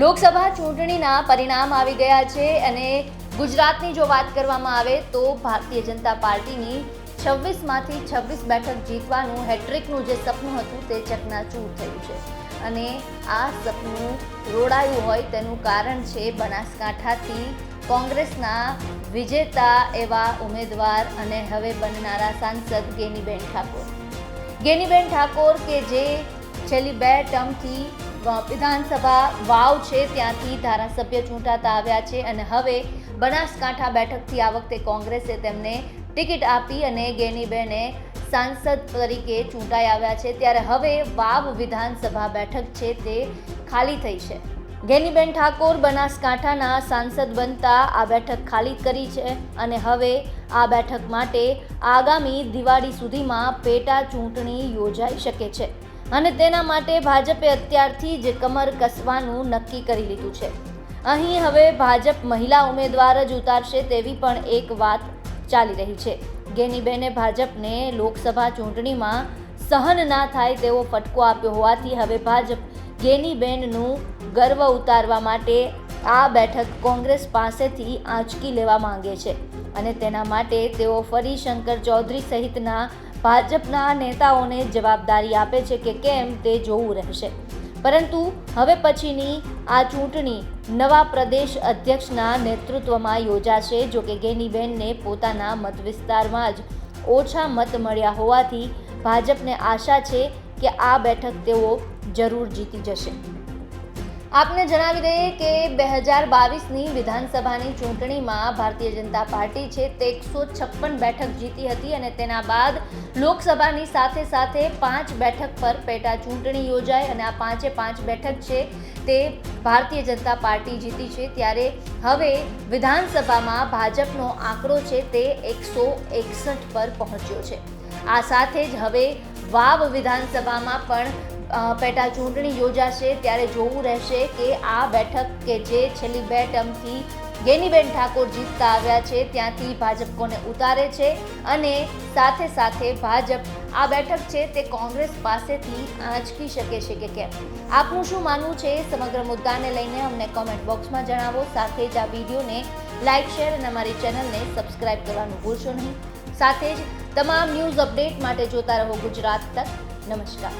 લોકસભા ચૂંટણીના પરિણામ આવી ગયા છે અને ગુજરાતની જો વાત કરવામાં આવે તો ભારતીય જનતા પાર્ટીની છવ્વીસમાંથી છવ્વીસ બેઠક જીતવાનું હેટ્રિકનું જે સપનું હતું તે ચકનાચૂર થયું છે. અને આ સપનું રોડાયું હોય તેનું કારણ છે બનાસકાંઠાથી કોંગ્રેસના વિજેતા એવા ઉમેદવાર અને હવે બનનારા સાંસદ ગેનીબેન ઠાકોર. ગેનીબેન ઠાકોર કે જે છેલ્લી બે ટર્મથી વિધાનસભા વાવ છે, ત્યાંથી ધારાસભ્ય ચૂંટાતા આવ્યા છે અને હવે બનાસકાંઠા બેઠકથી આ વખતે કોંગ્રેસે તેમને ટિકિટ આપી અને ગેનીબેને સાંસદ તરીકે ચૂંટાઈ આવ્યા છે. ત્યારે હવે વાવ વિધાનસભા બેઠક છે તે ખાલી થઈ છે. ગેનીબેન ઠાકોર બનાસકાંઠાના સાંસદ બનતા આ બેઠક ખાલી કરી છે અને હવે આ બેઠક માટે આગામી દિવાળી સુધીમાં પેટા ચૂંટણી યોજાઈ શકે છે. અને તેના માટે ભાજપે અત્યારથી જ કમર કસવાનું નક્કી કરી લીધું છે. અહીં હવે ભાજપ મહિલા ઉમેદવાર જ ઉતારશે તેવી પણ એક વાત ચાલી રહી છે. ગેનીબેને ભાજપને લોકસભા ચૂંટણીમાં સહન ના થાય તેવો ફટકો આપ્યો હોવાથી હવે ભાજપ ગેનીબેનનું ગર્વ ઉતારવા માટે આ બેઠક કોંગ્રેસ પાસેથી આંચકી લેવા માંગે છે. અને તેના માટે તેઓ ફરી શંકર ચૌધરી સહિતના ભાજપના નેતાઓને જવાબદારી આપે છે કે કેમ તે જોવું રહેશે. પરંતુ હવે પછીની આ ચૂંટણી નવા પ્રદેશ અધ્યક્ષના નેતૃત્વમાં યોજાશે, જો કે ગેનીબેનને પોતાના મત વિસ્તારમાં જ ઓછા મત મળ્યા હોવાથી ભાજપને આશા છે કે આ બેઠક તેઓ જરૂર જીતી જશે. આપને જણાવી દઈએ કે બે હજાર બાવીસની વિધાનસભાની ચૂંટણીમાં ભારતીય જનતા પાર્ટી છે તે એકસો છપ્પન બેઠક જીતી હતી અને તેના બાદ લોકસભાની સાથે સાથે પાંચ બેઠક પર પેટા ચૂંટણી યોજાઈ અને આ પાંચે પાંચ બેઠક છે તે ભારતીય જનતા પાર્ટી જીતી છે. ત્યારે હવે વિધાનસભામાં ભાજપનો આંકડો છે તે એકસો એકસઠ પર પહોંચ્યો છે. આ સાથે જ હવે વાવ વિધાનસભામાં પણ પેટા ચૂંટણી યોજાશે ત્યારે જોવું રહેશે કે આ બેઠક કે જે છેલ્લી બે ટર્મથી ગેનીબેન ઠાકોર જીતતા આવ્યા છે, ત્યાંથી ભાજપ કોને ઉતારે છે અને સાથે સાથે ભાજપ આ બેઠક છે તે કોંગ્રેસ પાસેથી આંચકી શકે છે કે કેમ. આપનું શું માનવું છે? સમગ્ર મુદ્દાને લઈને અમને કોમેન્ટ બોક્સમાં જણાવો. સાથે જ આ વિડીયોને લાઇક શેર અને અમારી ચેનલને સબસ્ક્રાઇબ કરવાનું ભૂલશો નહીં. સાથે જ તમામ ન્યૂઝ અપડેટ માટે જોતા રહો ગુજરાત તક. નમસ્કાર.